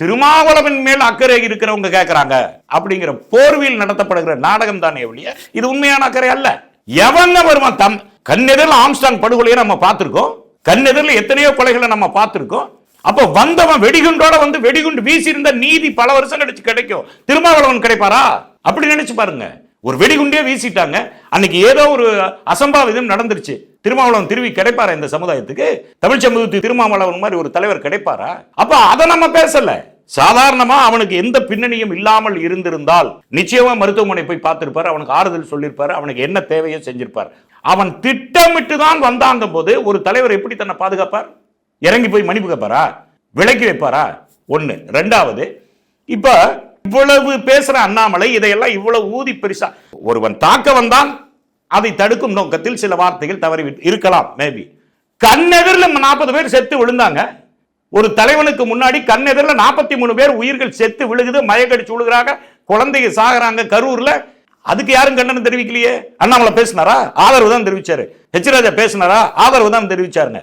திருமாவளவன் மேல் அக்கறை இருக்கிறவங்க கேட்கிறாங்க அப்படிங்கிற போர்வையில் நடத்தப்படுகிற நாடகம் தானே ஒழிய இது உண்மையான அக்கறை அல்ல. எவன் வருவான் தம் கண்ணெதிரில் ஆம்ஸ்டாங் படுகொலையை நம்ம பார்த்துருக்கோம். கண்ணெதிரில் எத்தனையோ கொலைகளை நம்ம பார்த்துருக்கோம். அப்போ வந்தவன் வெடிகுண்டோட வந்து வெடிகுண்டு வீசி இருந்த நீதி பல வருஷம் கழிச்சு கிடைக்கும். திருமாவளவன் கிடைப்பாரா? அப்படி நினைச்சு பாருங்க. ஒரு வெடிகுண்டே வீசிட்டாங்க. அன்னைக்கு ஏதோ ஒரு அசம்பாவிதம் நடந்துருச்சு. திருமாவளவன் திருவி கிடைப்பாரா இந்த சமுதாயத்துக்கு? தமிழ் சமூகத்துக்கு திருமாவளவன் மாதிரி ஒரு தலைவர் கிடைப்பாரா? அப்ப அதை நம்ம பேசல. சாதாரணமா அவனுக்கு எந்த பின்னணியும் இல்லாமல் இருந்திருந்தால் நிச்சயமா மருத்துவமனை போய் பார்த்திருப்பார் அவனுக்கு ஆறுதல் சொல்லியிருப்பாரு அவனுக்கு என்ன தேவையோ செஞ்சிருப்பார். அவன் திட்டமிட்டு தான் வந்தாங்க போது ஒரு தலைவர் எப்படி தன்னை பாதுகாப்பார்? இறங்கி போய் மன்னிப்பு கேட்பாரா? விலக்கி வைப்பாரா? ஒன்று ரெண்டாவது இப்போ இவ்வளவு பேசுற அண்ணாமலை இதையெல்லாம் இவ்வளவு ஊதி பெருசா. ஒருவன் தாக்க வந்தான் அதை தடுக்கும் நோக்கத்தில் சில வார்த்தைகள் தவறி இருக்கலாம் மேபி கண்ணெதிரில் நாற்பது பேர் செத்து விழுந்தாங்க. ஒரு தலைவனுக்கு முன்னாடி கண்ணெதிரில் நாற்பத்தி மூணு பேர் உயிர்கள் செத்து விழுகுது மயக்கடிச்சு விழுகிறாங்க குழந்தைங்க சாகுறாங்க கரூர்ல. அதுக்கு யாரும் கண்டனம் தெரிவிக்கலையே? அண்ணாமலை பேசினாரா? ஆதரவு தான் தெரிவிச்சாரு. ஹெச் ராஜா பேசினாரா? ஆதரவு தான் தெரிவிச்சாருங்க